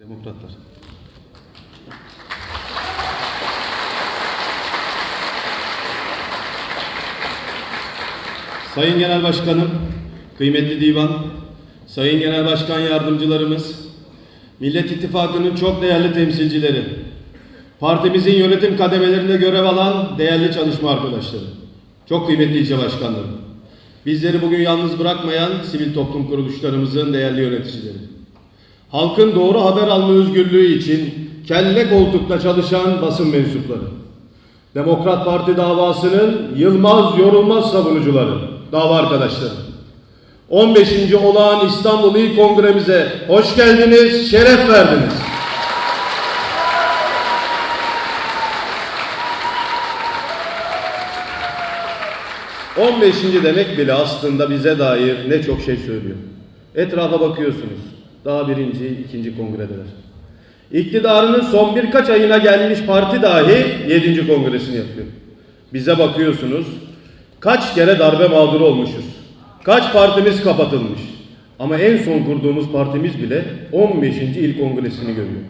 Demokratlar. Sayın Genel Başkanım, kıymetli divan, Sayın Genel Başkan Yardımcılarımız, Millet İttifakı'nın çok değerli temsilcileri, partimizin yönetim kademelerinde görev alan değerli çalışma arkadaşları, çok kıymetli ilçe başkanlarım, bizleri bugün yalnız bırakmayan sivil toplum kuruluşlarımızın değerli yöneticileri, halkın doğru haber alma özgürlüğü için kelle koltukta çalışan basın mensupları, Demokrat Parti davasının yılmaz yorulmaz savunucuları, dava arkadaşları. 15. olağan İstanbul İl Kongremize hoş geldiniz, şeref verdiniz. On beşinci demek bile aslında bize dair ne çok şey söylüyor. Etrafa bakıyorsunuz. Daha birinci, ikinci kongredeler. İktidarının son birkaç ayına gelmiş parti dahi yedinci kongresini yapıyor. Bize bakıyorsunuz. Kaç kere darbe mağduru olmuşuz. Kaç partimiz kapatılmış. Ama en son kurduğumuz partimiz bile 15. il kongresini görüyor.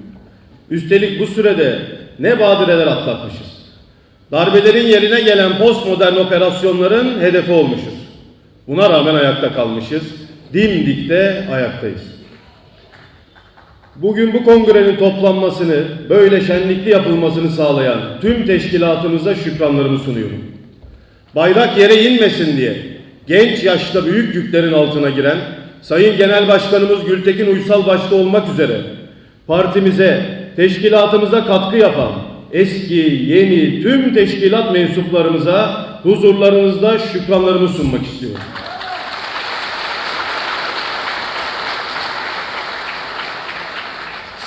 Üstelik bu sürede ne badireler atlatmışız. Darbelerin yerine gelen postmodern operasyonların hedefi olmuşuz. Buna rağmen ayakta kalmışız. Dimdikte ayaktayız. Bugün bu kongrenin toplanmasını, böyle şenlikli yapılmasını sağlayan tüm teşkilatımıza şükranlarımı sunuyorum. Bayrak yere inmesin diye genç yaşta büyük yüklerin altına giren Sayın Genel Başkanımız Gültekin Uysal başta olmak üzere partimize, teşkilatımıza katkı yapan eski, yeni tüm teşkilat mensuplarımıza huzurlarınızda şükranlarımı sunmak istiyorum.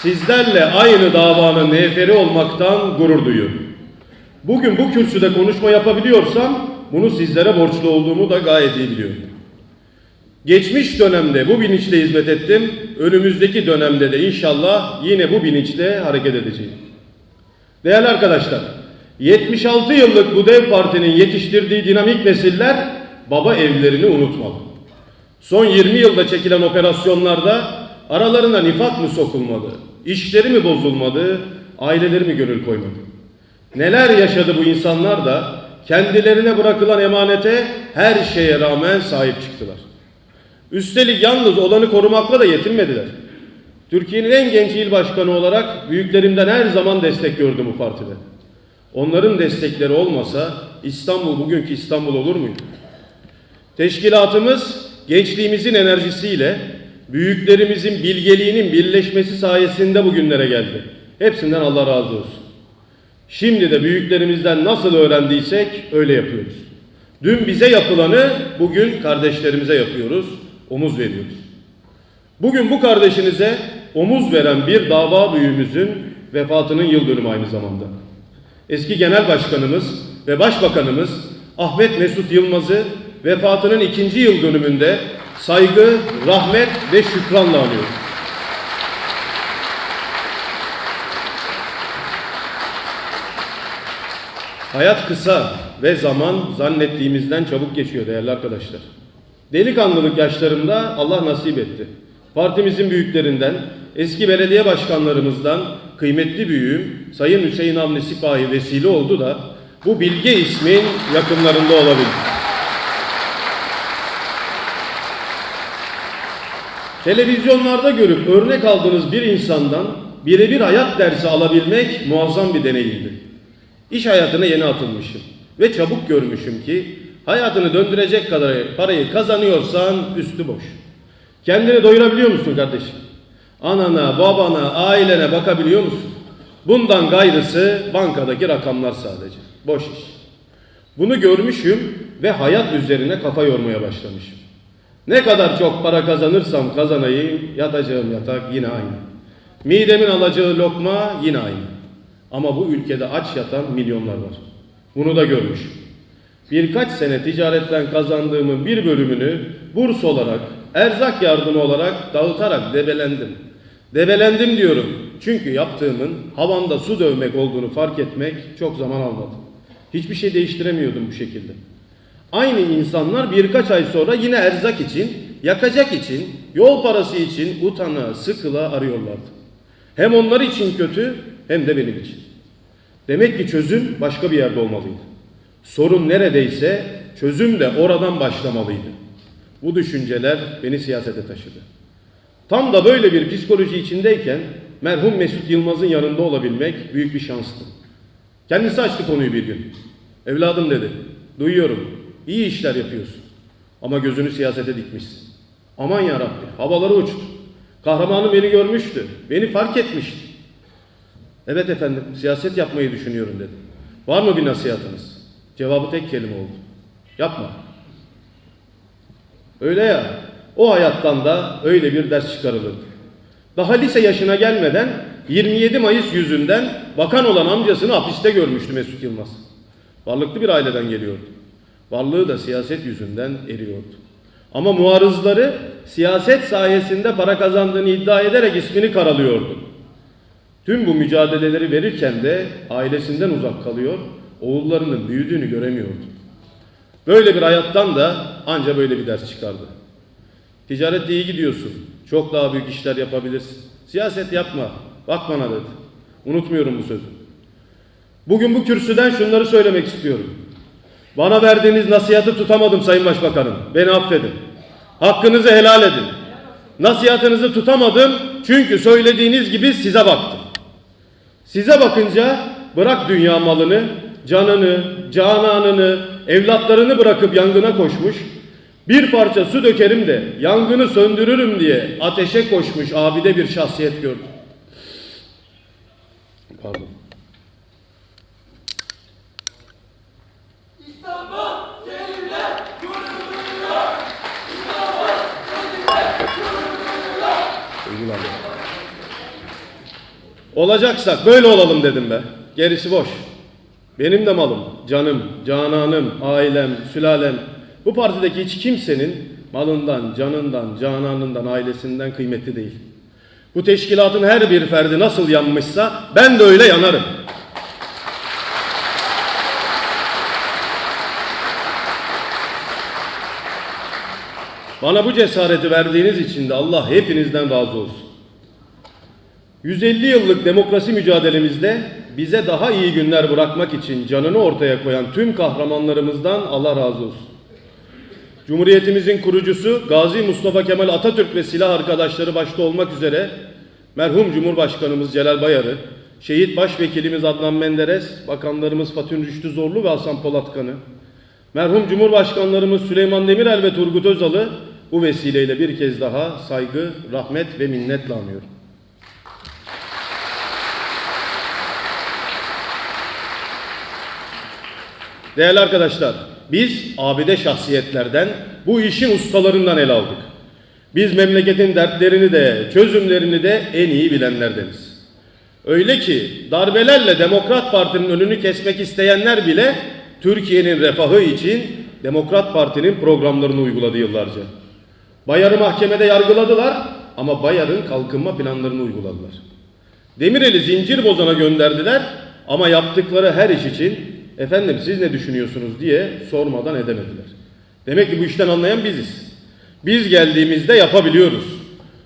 Sizlerle aynı davanın neferi olmaktan gurur duyuyorum. Bugün bu kürsüde konuşma yapabiliyorsam bunu sizlere borçlu olduğumu da gayet iyi biliyorum. Geçmiş dönemde bu bilinçle hizmet ettim. Önümüzdeki dönemde de inşallah yine bu bilinçle hareket edeceğim. Değerli arkadaşlar, 76 yıllık bu dev partinin yetiştirdiği dinamik nesiller baba evlerini unutmalı. Son 20 yılda çekilen operasyonlarda aralarına nifak mı sokulmadı, işleri mi bozulmadı, aileleri mi gönül koymadı? Neler yaşadı bu insanlar da kendilerine bırakılan emanete her şeye rağmen sahip çıktılar. Üstelik yalnız olanı korumakla da yetinmediler. Türkiye'nin en genç il başkanı olarak büyüklerimden her zaman destek gördüm bu partide. Onların destekleri olmasa İstanbul bugünkü İstanbul olur muydu? Teşkilatımız gençliğimizin enerjisiyle büyüklerimizin bilgeliğinin birleşmesi sayesinde bugünlere geldi. Hepsinden Allah razı olsun. Şimdi de büyüklerimizden nasıl öğrendiysek öyle yapıyoruz. Dün bize yapılanı bugün kardeşlerimize yapıyoruz, omuz veriyoruz. Bugün bu kardeşinize omuz veren bir dava büyüğümüzün vefatının yıl dönümü aynı zamanda. Eski Genel Başkanımız ve Başbakanımız Ahmet Mesut Yılmaz'ı vefatının ikinci yıl dönümünde saygı, rahmet ve şükranla anıyoruz. Hayat kısa ve zaman zannettiğimizden çabuk geçiyor değerli arkadaşlar. Delikanlılık yaşlarımda Allah nasip etti. Partimizin büyüklerinden, eski belediye başkanlarımızdan kıymetli büyüğüm Sayın Hüseyin Avni Sipahi vesile oldu da bu bilge ismin yakınlarında olabildi. Televizyonlarda görüp örnek aldığınız bir insandan birebir hayat dersi alabilmek muazzam bir deneyimdi. İş hayatına yeni atılmışım ve çabuk görmüşüm ki hayatını döndürecek kadar parayı kazanıyorsan üstü boş. Kendini doyurabiliyor musun kardeşim? Anana, babana, ailene bakabiliyor musun? Bundan gayrısı bankadaki rakamlar sadece. Boş iş. Bunu görmüşüm ve hayat üzerine kafa yormaya başlamışım. Ne kadar çok para kazanırsam kazanayım, yatacağım yatak yine aynı. Midemin alacağı lokma yine aynı. Ama bu ülkede aç yatan milyonlar var. Bunu da görmüşüm. Birkaç sene ticaretten kazandığımın bir bölümünü burs olarak, erzak yardımı olarak dağıtarak debelendim. Debelendim diyorum. Çünkü yaptığımın havanda su dövmek olduğunu fark etmek çok zaman almadı. Hiçbir şey değiştiremiyordum bu şekilde. Aynı insanlar birkaç ay sonra yine erzak için, yakacak için, yol parası için utana, sıkıla arıyorlardı. Hem onlar için kötü hem de benim için. Demek ki çözüm başka bir yerde olmalıydı. Sorun neredeyse çözüm de oradan başlamalıydı. Bu düşünceler beni siyasete taşıdı. Tam da böyle bir psikoloji içindeyken merhum Mesut Yılmaz'ın yanında olabilmek büyük bir şanstı. Kendisi açtı konuyu bir gün. Evladım dedi, duyuyorum, iyi işler yapıyorsun. Ama gözünü siyasete dikmişsin. Aman ya Rabbi, havalara uçtu. Kahramanım beni görmüştü, beni fark etmişti. Evet efendim, siyaset yapmayı düşünüyorum dedim. Var mı bir nasihatınız? Cevabı tek kelime oldu. Yapma. Öyle ya, o hayattan da öyle bir ders çıkarılırdı. Daha lise yaşına gelmeden 27 Mayıs yüzünden bakan olan amcasını hapiste görmüştü Mesut Yılmaz. Varlıklı bir aileden geliyordu. Varlığı da siyaset yüzünden eriyordu. Ama muarızları siyaset sayesinde para kazandığını iddia ederek ismini karalıyordu. Tüm bu mücadeleleri verirken de ailesinden uzak kalıyor, oğullarının büyüdüğünü göremiyordu. Böyle bir hayattan da anca böyle bir ders çıkardı. Ticarette iyi gidiyorsun. Çok daha büyük işler yapabilirsin. Siyaset yapma. Bak bana dedi. Unutmuyorum bu sözü. Bugün bu kürsüden şunları söylemek istiyorum. Bana verdiğiniz nasihatı tutamadım Sayın Başbakanım. Beni affedin. Hakkınızı helal edin. Nasihatınızı tutamadım çünkü söylediğiniz gibi size baktım. Size bakınca bırak dünya malını, canını, cananını, evlatlarını bırakıp yangına koşmuş, bir parça su dökerim de yangını söndürürüm diye ateşe koşmuş abide bir şahsiyet gördüm. Pardon. Olacaksak böyle olalım dedim be. Gerisi boş. Benim de malım, canım, cananım, ailem, sülalem. Bu partideki hiç kimsenin malından, canından, cananından, ailesinden kıymetli değil. Bu teşkilatın her bir ferdi nasıl yanmışsa ben de öyle yanarım. Bana bu cesareti verdiğiniz için de Allah hepinizden razı olsun. 150 yıllık demokrasi mücadelemizde bize daha iyi günler bırakmak için canını ortaya koyan tüm kahramanlarımızdan Allah razı olsun. Cumhuriyetimizin kurucusu Gazi Mustafa Kemal Atatürk ve silah arkadaşları başta olmak üzere merhum Cumhurbaşkanımız Celal Bayar'ı, şehit başvekilimiz Adnan Menderes, bakanlarımız Fatih Rüştü Zorlu ve Hasan Polatkan'ı, merhum Cumhurbaşkanlarımız Süleyman Demirel ve Turgut Özal'ı bu vesileyle bir kez daha saygı, rahmet ve minnetle anıyorum. Değerli arkadaşlar, biz abide şahsiyetlerden, bu işin ustalarından el aldık. Biz memleketin dertlerini de, çözümlerini de en iyi bilenlerdeniz. Öyle ki darbelerle Demokrat Parti'nin önünü kesmek isteyenler bile Türkiye'nin refahı için Demokrat Parti'nin programlarını uyguladı yıllarca. Bayar'ı mahkemede yargıladılar ama Bayar'ın kalkınma planlarını uyguladılar. Demirel'i zincir bozana gönderdiler ama yaptıkları her iş için efendim siz ne düşünüyorsunuz diye sormadan edemediler. Demek ki bu işten anlayan biziz. Biz geldiğimizde yapabiliyoruz.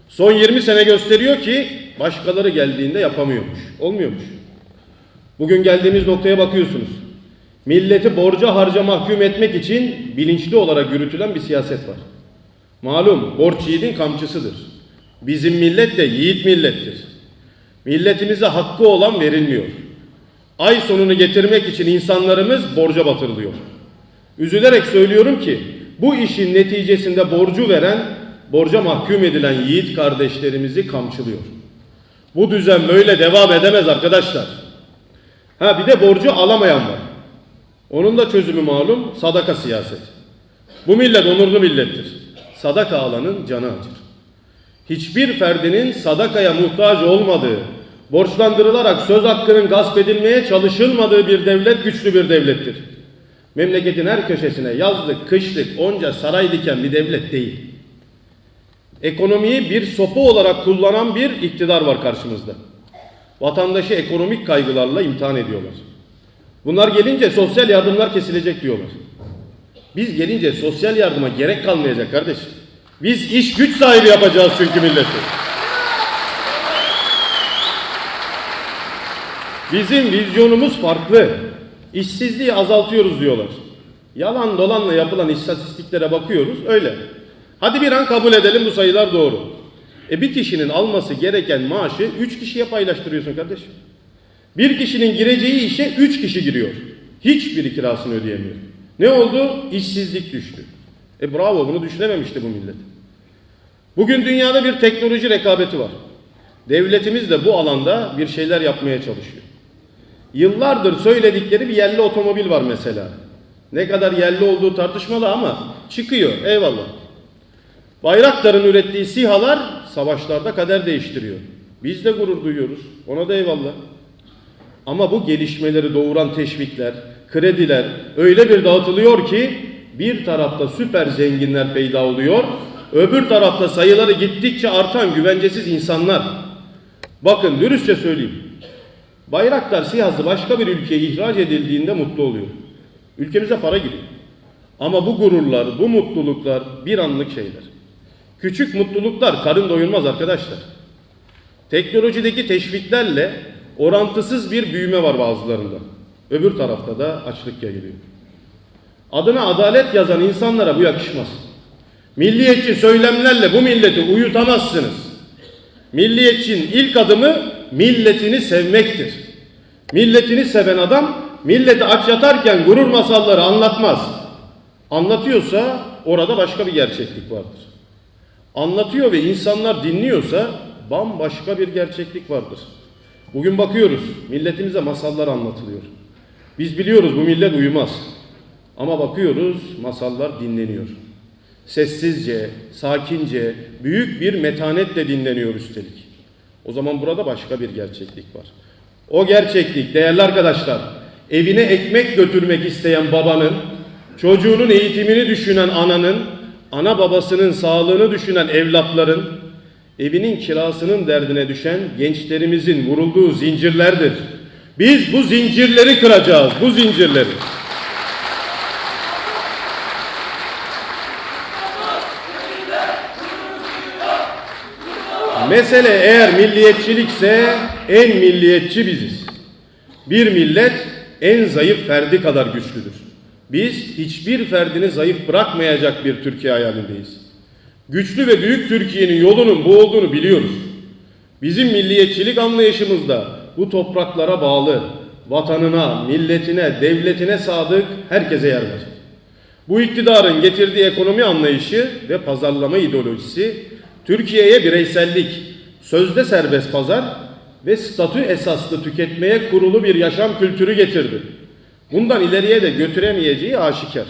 Son 20 sene gösteriyor ki başkaları geldiğinde yapamıyormuş. Olmuyormuş. Bugün geldiğimiz noktaya bakıyorsunuz. Milleti borca harca mahkum etmek için bilinçli olarak yürütülen bir siyaset var. Malum borç yiğidin kamçısıdır. Bizim millet de yiğit millettir. Milletimize hakkı olan verilmiyor. Ay sonunu getirmek için insanlarımız borca batırılıyor. Üzülerek söylüyorum ki bu işin neticesinde borcu veren, borca mahkum edilen yiğit kardeşlerimizi kamçılıyor. Bu düzen böyle devam edemez arkadaşlar. Ha bir de borcu alamayan var. Onun da çözümü malum sadaka siyaseti. Bu millet onurlu millettir. Sadaka alanın canı acır. Hiçbir ferdinin sadakaya muhtaç olmadığı, borçlandırılarak söz hakkının gasp edilmeye çalışılmadığı bir devlet güçlü bir devlettir. Memleketin her köşesine yazlık, kışlık, onca saray diken bir devlet değil. Ekonomiyi bir sopa olarak kullanan bir iktidar var karşımızda. Vatandaşı ekonomik kaygılarla imtihan ediyorlar. Bunlar gelince sosyal yardımlar kesilecek diyorlar. Biz gelince sosyal yardıma gerek kalmayacak kardeşim. Biz iş güç sahibi yapacağız çünkü milleti. Bizim vizyonumuz farklı. İşsizliği azaltıyoruz diyorlar. Yalan dolanla yapılan istatistiklere bakıyoruz öyle. Hadi bir an kabul edelim bu sayılar doğru. E bir kişinin alması gereken maaşı üç kişiye paylaştırıyorsun kardeşim. Bir kişinin gireceği işe üç kişi giriyor. Hiçbiri kirasını ödeyemiyor. Ne oldu? İşsizlik düştü. E bravo bunu düşünememişti bu millet. Bugün dünyada bir teknoloji rekabeti var. Devletimiz de bu alanda bir şeyler yapmaya çalışıyor. Yıllardır söyledikleri bir yerli otomobil var mesela. Ne kadar yerli olduğu tartışmalı ama çıkıyor eyvallah. Bayraktar'ın ürettiği SİHA'lar savaşlarda kader değiştiriyor. Biz de gurur duyuyoruz. Ona da eyvallah. Ama bu gelişmeleri doğuran teşvikler, krediler öyle bir dağıtılıyor ki bir tarafta süper zenginler peyda oluyor, öbür tarafta sayıları gittikçe artan güvencesiz insanlar. Bakın dürüstçe söyleyeyim. Bayraktar SİHA'sı başka bir ülkeye ihraç edildiğinde mutlu oluyor. Ülkemize para giriyor. Ama bu gururlar, bu mutluluklar bir anlık şeyler. Küçük mutluluklar karın doyurmaz arkadaşlar. Teknolojideki teşviklerle orantısız bir büyüme var bazılarında. Öbür tarafta da açlık yayılıyor. Adına adalet yazan insanlara bu yakışmaz. Milliyetçi söylemlerle bu milleti uyutamazsınız. Milliyetçinin ilk adımı milletini sevmektir. Milletini seven adam milleti aç yatarken gurur masalları anlatmaz. Anlatıyorsa orada başka bir gerçeklik vardır. Anlatıyor ve insanlar dinliyorsa bambaşka bir gerçeklik vardır. Bugün bakıyoruz milletimize masallar anlatılıyor. Biz biliyoruz bu millet uyumaz. Ama bakıyoruz masallar dinleniyor. Sessizce, sakince, büyük bir metanetle dinleniyor üstelik. O zaman burada başka bir gerçeklik var. O gerçeklik değerli arkadaşlar, evine ekmek götürmek isteyen babanın, çocuğunun eğitimini düşünen ananın, ana babasının sağlığını düşünen evlatların, evinin kirasının derdine düşen gençlerimizin vurulduğu zincirlerdir. Biz bu zincirleri kıracağız, bu zincirleri. Mesele eğer milliyetçilikse en milliyetçi biziz. Bir millet en zayıf ferdi kadar güçlüdür. Biz hiçbir ferdini zayıf bırakmayacak bir Türkiye hayalindeyiz. Güçlü ve büyük Türkiye'nin yolunun bu olduğunu biliyoruz. Bizim milliyetçilik anlayışımızda bu topraklara bağlı, vatanına, milletine, devletine sadık herkese yer var. Bu iktidarın getirdiği ekonomi anlayışı ve pazarlama ideolojisi Türkiye'ye bireysellik, sözde serbest pazar ve statü esaslı tüketmeye kurulu bir yaşam kültürü getirdi. Bundan ileriye de götüremeyeceği aşikar.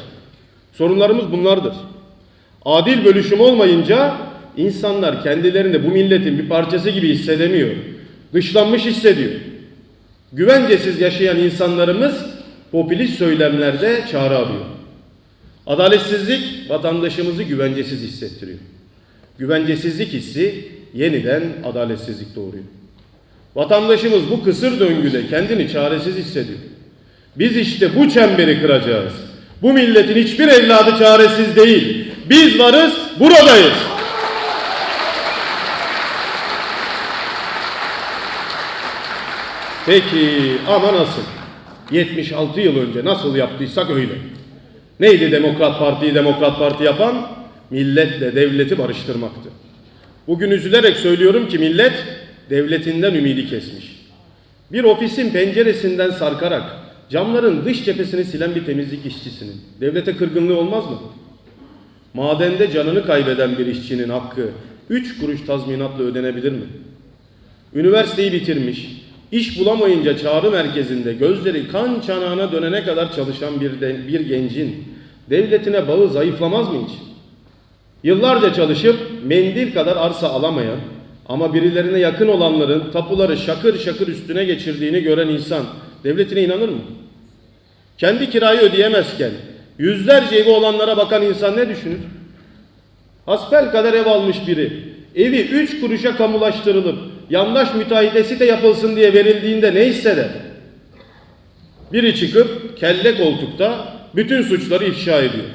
Sorunlarımız bunlardır. Adil bölüşüm olmayınca insanlar kendilerini bu milletin bir parçası gibi hissedemiyor. Dışlanmış hissediyor. Güvencesiz yaşayan insanlarımız popülist söylemlerde çare arıyor. Adaletsizlik vatandaşımızı güvencesiz hissettiriyor. Güvencesizlik hissi yeniden adaletsizlik doğuruyor. Vatandaşımız bu kısır döngüde kendini çaresiz hissediyor. Biz işte bu çemberi kıracağız. Bu milletin hiçbir evladı çaresiz değil. Biz varız, buradayız. Peki ama nasıl? 76 yıl önce nasıl yaptıysak öyle. Neydi Demokrat Parti'yi Demokrat Parti yapan? Milletle devleti barıştırmaktı. Bugün üzülerek söylüyorum ki millet devletinden ümidi kesmiş. Bir ofisin penceresinden sarkarak camların dış cephesini silen bir temizlik işçisinin devlete kırgınlığı olmaz mı? Madende canını kaybeden bir işçinin hakkı üç kuruş tazminatla ödenebilir mi? Üniversiteyi bitirmiş, iş bulamayınca çağrı merkezinde gözleri kan çanağına dönene kadar çalışan bir, de, bir gencin devletine bağı zayıflamaz mı hiç? Yıllarca çalışıp mendil kadar arsa alamayan ama birilerine yakın olanların tapuları şakır şakır üstüne geçirdiğini gören insan devletine inanır mı? Kendi kirayı ödeyemezken yüzlerce evi olanlara bakan insan ne düşünür? Hasbel kadar ev almış biri evi üç kuruşa kamulaştırılıp yandaş müteahhite site yapılsın diye verildiğinde ne hisseder? Biri çıkıp kelle koltukta bütün suçları ifşa ediyor.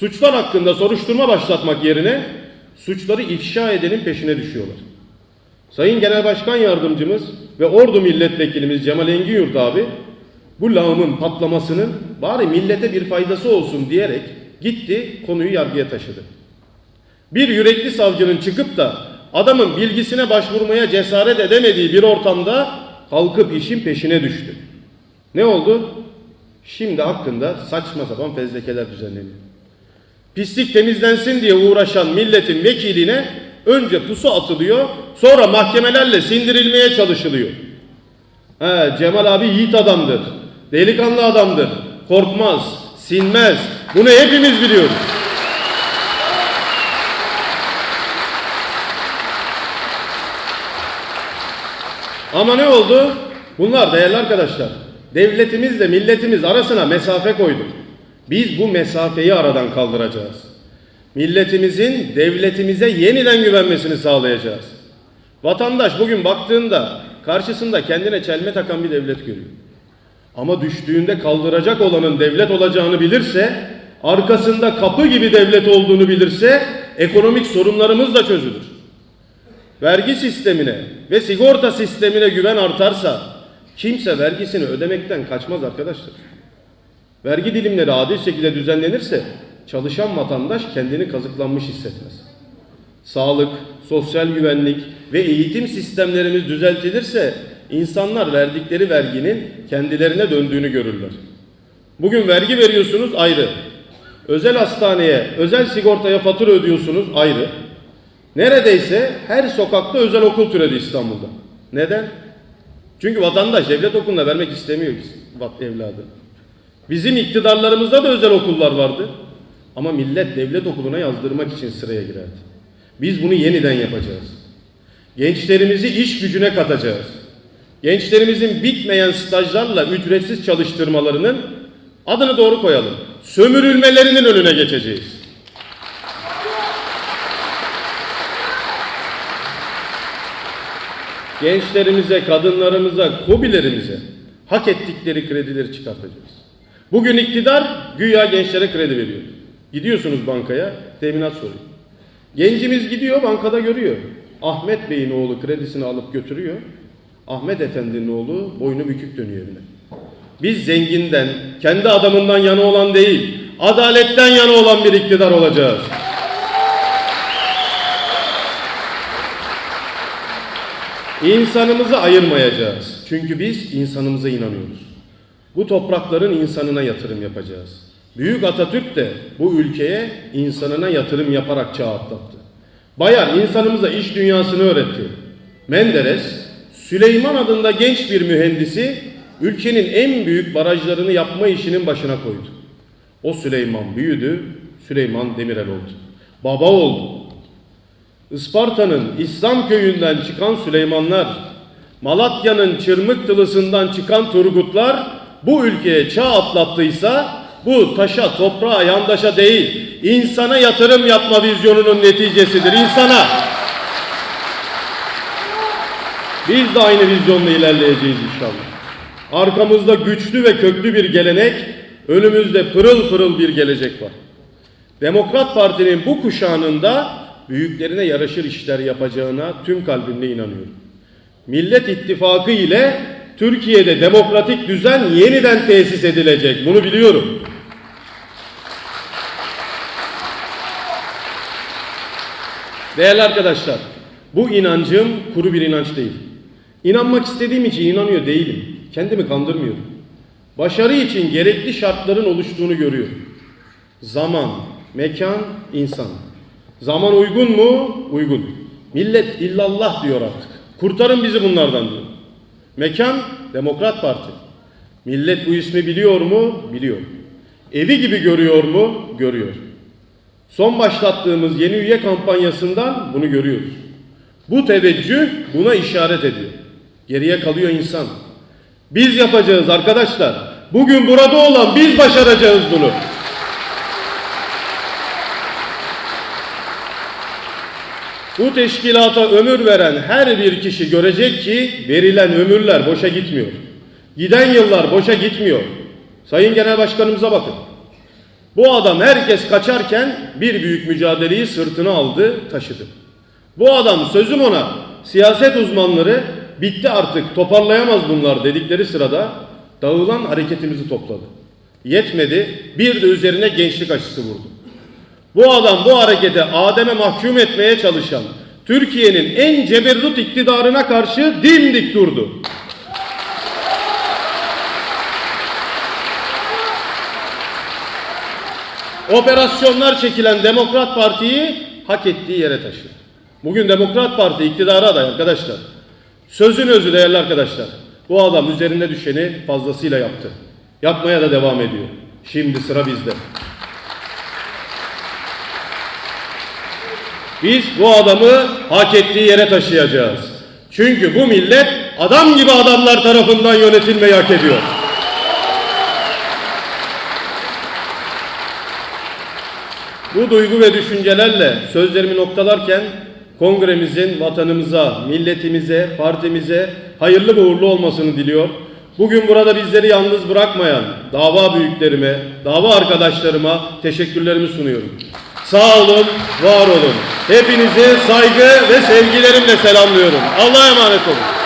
Suçlar hakkında soruşturma başlatmak yerine suçları ifşa edenin peşine düşüyorlar. Sayın Genel Başkan Yardımcımız ve Ordu milletvekilimiz Cemal Engin abi bu lağımın patlamasının bari millete bir faydası olsun diyerek gitti konuyu yargıya taşıdı. Bir yürekli savcının çıkıp da adamın bilgisine başvurmaya cesaret edemediği bir ortamda kalkıp işin peşine düştü. Ne oldu? Şimdi hakkında saçma sapan fezlekeler düzenleniyor. Pislik temizlensin diye uğraşan milletin vekiline önce pusu atılıyor, sonra mahkemelerle sindirilmeye çalışılıyor. He, Cemal abi yiğit adamdır, delikanlı adamdır, korkmaz, sinmez. Bunu hepimiz biliyoruz. Ama ne oldu? Bunlar değerli arkadaşlar. Devletimizle milletimiz arasına mesafe koyduk. Biz bu mesafeyi aradan kaldıracağız. Milletimizin devletimize yeniden güvenmesini sağlayacağız. Vatandaş bugün baktığında karşısında kendine çelme takan bir devlet görüyor. Ama düştüğünde kaldıracak olanın devlet olacağını bilirse, arkasında kapı gibi devlet olduğunu bilirse ekonomik sorunlarımız da çözülür vergi sistemine ve sigorta sistemine güven artarsa kimse vergisini ödemekten kaçmaz arkadaşlar. Vergi dilimleri adil şekilde düzenlenirse çalışan vatandaş kendini kazıklanmış hissetmez. Sağlık, sosyal güvenlik ve eğitim sistemlerimiz düzeltilirse insanlar verdikleri verginin kendilerine döndüğünü görürler. Bugün vergi veriyorsunuz ayrı. Özel hastaneye, özel sigortaya fatura ödüyorsunuz ayrı. Neredeyse her sokakta özel okul türedi İstanbul'da. Neden? Çünkü vatandaş devlet okuluna vermek istemiyor evladı. Bizim iktidarlarımızda da özel okullar vardı. Ama millet devlet okuluna yazdırmak için sıraya girerdi. Biz bunu yeniden yapacağız. Gençlerimizi iş gücüne katacağız. Gençlerimizin bitmeyen stajlarla ücretsiz çalıştırmalarının adını doğru koyalım. Sömürülmelerinin önüne geçeceğiz. gençlerimize, kadınlarımıza, kobilerimize hak ettikleri kredileri çıkartacağız. Bugün iktidar güya gençlere kredi veriyor. Gidiyorsunuz bankaya, teminat soruyor. Gencimiz gidiyor, bankada görüyor. Ahmet Bey'in oğlu kredisini alıp götürüyor. Ahmet Efendi'nin oğlu boynu bükük dönüyor evine. Biz zenginden, kendi adamından yana olan değil, adaletten yana olan bir iktidar olacağız. İnsanımızı ayırmayacağız. Çünkü biz insanımıza inanıyoruz. Bu toprakların insanına yatırım yapacağız. Büyük Atatürk de bu ülkeye insanına yatırım yaparak çağ atlattı. Bayar insanımıza iş dünyasını öğretti. Menderes, Süleyman adında genç bir mühendisi ülkenin en büyük barajlarını yapma işinin başına koydu. O Süleyman büyüdü, Süleyman Demirel oldu. Baba oldu. Isparta'nın İslam köyünden çıkan Süleymanlar, Malatya'nın Çırmıktılısından çıkan Turgutlar bu ülkeye çağ atlattıysa bu taşa, toprağa, yandaşa değil, insana yatırım yapma vizyonunun neticesidir. İnsana. Biz de aynı vizyonla ilerleyeceğiz inşallah. Arkamızda güçlü ve köklü bir gelenek, önümüzde pırıl pırıl bir gelecek var. Demokrat Parti'nin bu kuşağında büyüklerine yaraşır işler yapacağına tüm kalbimle inanıyorum. Millet İttifakı ile Türkiye'de demokratik düzen yeniden tesis edilecek. Bunu biliyorum. Değerli arkadaşlar, bu inancım kuru bir inanç değil. İnanmak istediğim için inanıyor değilim. Kendimi kandırmıyorum. Başarı için gerekli şartların oluştuğunu görüyorum. Zaman, mekan, insan. Zaman uygun mu? Uygun. Millet illallah diyor artık. Kurtarın bizi bunlardan diyor. Mekan Demokrat Parti. Millet bu ismi biliyor mu? Biliyor. Evi gibi görüyor mu? Görüyor. Son başlattığımız yeni üye kampanyasından bunu görüyoruz. Bu teveccüh buna işaret ediyor. Geriye kalıyor insan. Biz yapacağız arkadaşlar. Bugün burada olan biz başaracağız bunu. Bu teşkilata ömür veren her bir kişi görecek ki verilen ömürler boşa gitmiyor. Giden yıllar boşa gitmiyor. Sayın Genel Başkanımıza bakın. Bu adam herkes kaçarken bir büyük mücadeleyi sırtına aldı, taşıdı. Bu adam sözüm ona siyaset uzmanları bitti artık toparlayamaz bunlar dedikleri sırada dağılan hareketimizi topladı. Yetmedi bir de üzerine gençlik aşısı vurdu. Bu adam bu harekete Adem'e mahkum etmeye çalışan Türkiye'nin en ceberrut iktidarına karşı dimdik durdu. Operasyonlar çekilen Demokrat Parti'yi hak ettiği yere taşıdı. Bugün Demokrat Parti iktidara aday arkadaşlar. Sözün özü değerli arkadaşlar. Bu adam üzerine düşeni fazlasıyla yaptı. Yapmaya da devam ediyor. Şimdi sıra bizde. Biz bu adamı hak ettiği yere taşıyacağız. Çünkü bu millet adam gibi adamlar tarafından yönetilmeyi hak ediyor. Bu duygu ve düşüncelerle sözlerimi noktalarken kongremizin vatanımıza, milletimize, partimize hayırlı ve uğurlu olmasını diliyor. Bugün burada bizleri yalnız bırakmayan dava büyüklerime, dava arkadaşlarıma teşekkürlerimi sunuyorum. Sağ olun, var olun. Hepinizi saygı ve sevgilerimle selamlıyorum. Allah'a emanet olun.